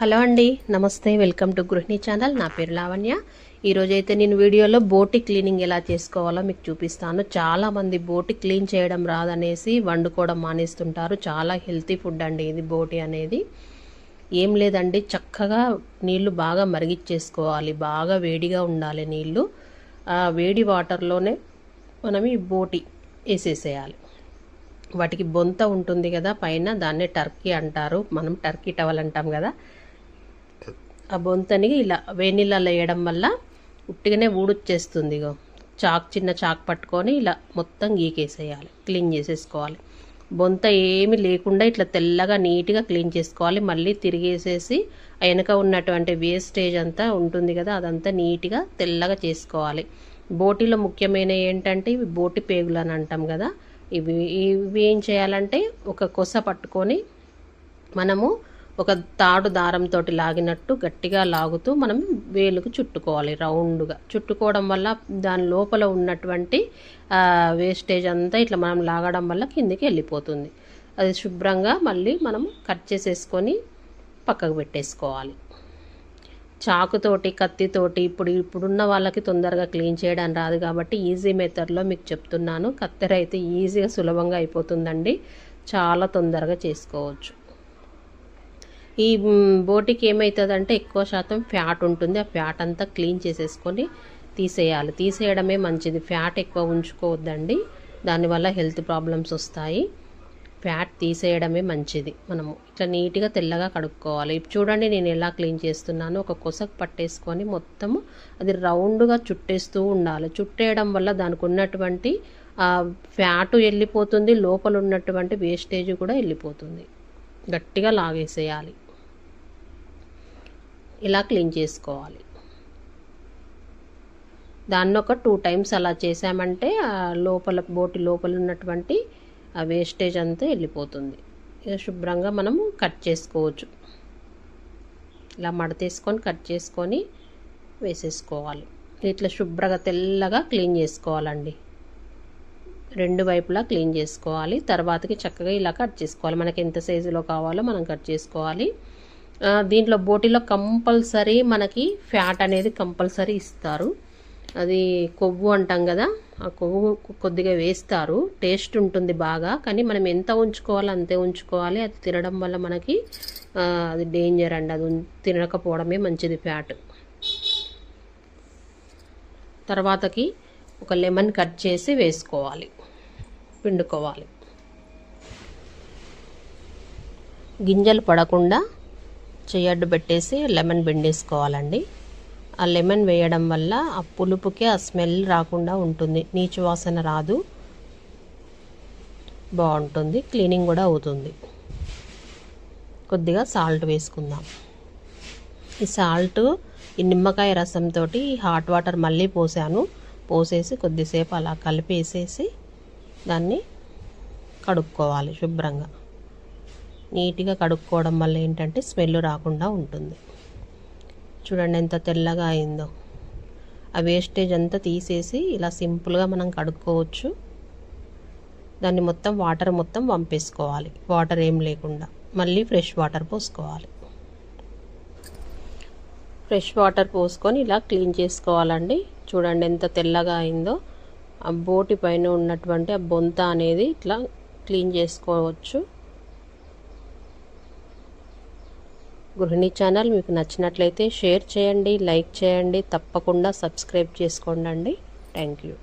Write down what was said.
Hello అండి నమస్తే welcome to గృహిణి ఛానల్. నా పేరు లావణ్య. ఈరోజైతే నేను వీడియోలో బోటి క్లీనింగ్ ఎలా చేసుకోవాలో మీకు చూపిస్తాను. చాలామంది బోటి క్లీన్ చేయడం రాదనేసి వండుకోవడం మానేస్తుంటారు. చాలా హెల్తీ ఫుడ్ అండి ఇది బోటి అనేది. ఏం లేదండి చక్కగా నీళ్ళు బాగా మరిగిచ్చేసుకోవాలి. బాగా వేడిగా ఉండాలి నీళ్ళు. ఆ వేడి వాటర్లోనే మనం ఈ బోటి వేసేసేయాలి. వాటికి బొంత ఉంటుంది కదా పైన దాన్నే టర్కీ అంటారు. మనం టర్కీ టవల్ అంటాం కదా. ఆ బొంతని ఇలా వేనీళ్ళలో వేయడం వల్ల ఉట్టిగానే ఊడొచ్చేస్తుంది ఇగో. చాక్ చిన్న చాక్ పట్టుకొని ఇలా మొత్తం గీకేసేయాలి. క్లీన్ చేసేసుకోవాలి. బొంత ఏమి లేకుండా ఇట్లా తెల్లగా నీట్గా క్లీన్ చేసుకోవాలి. మళ్ళీ తిరిగేసేసి ఆ వెనక ఉన్నటువంటి వేస్టేజ్ అంతా ఉంటుంది కదా అదంతా నీట్గా తెల్లగా చేసుకోవాలి. బోటిలో ముఖ్యమైన ఏంటంటే ఇవి బోటి పేగులు అని అంటాం కదా ఇవి ఇవి ఏం చేయాలంటే ఒక కొస పట్టుకొని మనము ఒక తాడు దారంతో లాగినట్టు గట్టిగా లాగుతూ మనం వేలుకు చుట్టుకోవాలి రౌండ్గా. చుట్టుకోవడం వల్ల దాని లోపల ఉన్నటువంటి వేస్టేజ్ అంతా ఇట్లా మనం లాగడం వల్ల కిందికి వెళ్ళిపోతుంది. అది శుభ్రంగా మళ్ళీ మనం కట్ చేసేసుకొని పక్కకు పెట్టేసుకోవాలి. చాకుతోటి కత్తితోటి ఇప్పుడు ఇప్పుడున్న వాళ్ళకి తొందరగా క్లీన్ చేయడం రాదు కాబట్టి ఈజీ మెథడ్లో మీకు చెప్తున్నాను. కత్తెర అయితే ఈజీగా సులభంగా అయిపోతుందండి. చాలా తొందరగా చేసుకోవచ్చు. ఈ బోటికి ఏమవుతుందంటే ఎక్కువ శాతం ఫ్యాట్ ఉంటుంది. ఆ ఫ్యాట్ అంతా క్లీన్ చేసేసుకొని తీసేయాలి. తీసేయడమే మంచిది. ఫ్యాట్ ఎక్కువ ఉంచుకోవద్దండి. దానివల్ల హెల్త్ ప్రాబ్లమ్స్ వస్తాయి. ఫ్యాట్ తీసేయడమే మంచిది మనము. ఇట్లా నీట్గా తెల్లగా కడుక్కోవాలి. చూడండి నేను ఎలా క్లీన్ చేస్తున్నాను. ఒక కొసకు పట్టేసుకొని మొత్తము అది రౌండ్గా చుట్టేస్తూ ఉండాలి. చుట్టేయడం వల్ల దానికి ఉన్నటువంటి ఫ్యాట్ వెళ్ళిపోతుంది లోపల ఉన్నటువంటి వేస్టేజ్ కూడా వెళ్ళిపోతుంది గట్టిగా లాగేసేయాలి. ఇలా క్లీన్ చేసుకోవాలి. దాన్ని ఒక టూ టైమ్స్ అలా చేసామంటే లోపల బోటి లోపల ఉన్నటువంటి ఆ వేస్టేజ్ అంతా వెళ్ళిపోతుంది. శుభ్రంగా మనము కట్ చేసుకోవచ్చు. ఇలా మడతేసుకొని కట్ చేసుకొని వేసేసుకోవాలి. ఇట్లా శుభ్రంగా తెల్లగా క్లీన్ చేసుకోవాలండి. రెండు వైపులా క్లీన్ చేసుకోవాలి. తర్వాతకి చక్కగా ఇలా కట్ చేసుకోవాలి. మనకి ఎంత సైజులో కావాలో మనం కట్ చేసుకోవాలి. దీంట్లో బోటిలో కంపల్సరీ మనకి ఫ్యాట్ అనేది కంపల్సరీ ఇస్తారు. అది కొవ్వు అంటాం కదా ఆ కొవ్వు కొద్దిగా వేస్తారు. టేస్ట్ ఉంటుంది బాగా కానీ మనం ఎంత ఉంచుకోవాలో అంతే ఉంచుకోవాలి. అది తినడం వల్ల మనకి అది డేంజర్ అండి. అది తినకపోవడమే మంచిది ఫ్యాట్. తర్వాతకి ఒక లెమన్ కట్ చేసి వేసుకోవాలి పిండుకోవాలి. గింజలు పడకుండా చెయ్యడ్డు పెట్టేసి లెమన్ పిండేసుకోవాలండి. ఆ లెమన్ వేయడం వల్ల ఆ పులుపుకి ఆ స్మెల్ రాకుండా ఉంటుంది. నీచు వాసన రాదు. బాగుంటుంది. క్లీనింగ్ కూడా అవుతుంది. కొద్దిగా సాల్ట్ వేసుకుందాం. ఈ సాల్ట్ ఈ నిమ్మకాయ రసంతో హాట్ వాటర్ మళ్ళీ పోసాను. పోసేసి కొద్దిసేపు అలా కలిపేసేసి దాన్ని కడుక్కోవాలి శుభ్రంగా. నీట్గా కడుక్కోవడం వల్ల ఏంటంటే స్మెల్ రాకుండా ఉంటుంది. చూడండి ఎంత తెల్లగా అయిందో. ఆ వేస్టేజ్ అంతా తీసేసి ఇలా సింపుల్గా మనం కడుక్కోవచ్చు. దాన్ని మొత్తం వాటర్ మొత్తం పంపేసుకోవాలి వాటర్ ఏం లేకుండా. మళ్ళీ ఫ్రెష్ వాటర్ పోసుకోవాలి. ఫ్రెష్ వాటర్ పోసుకొని ఇలా క్లీన్ చేసుకోవాలండి. చూడండి ఎంత తెల్లగా అయిందో. ఆ బోటి పైన ఉన్నటువంటి ఆ బొంత అనేది ఇట్లా క్లీన్ చేసుకోవచ్చు. గృహిణి ఛానల్ మీకు నచ్చినట్లయితే షేర్ చేయండి లైక్ చేయండి తప్పకుండా సబ్స్క్రైబ్ చేసుకోండి థ్యాంక్ యూ.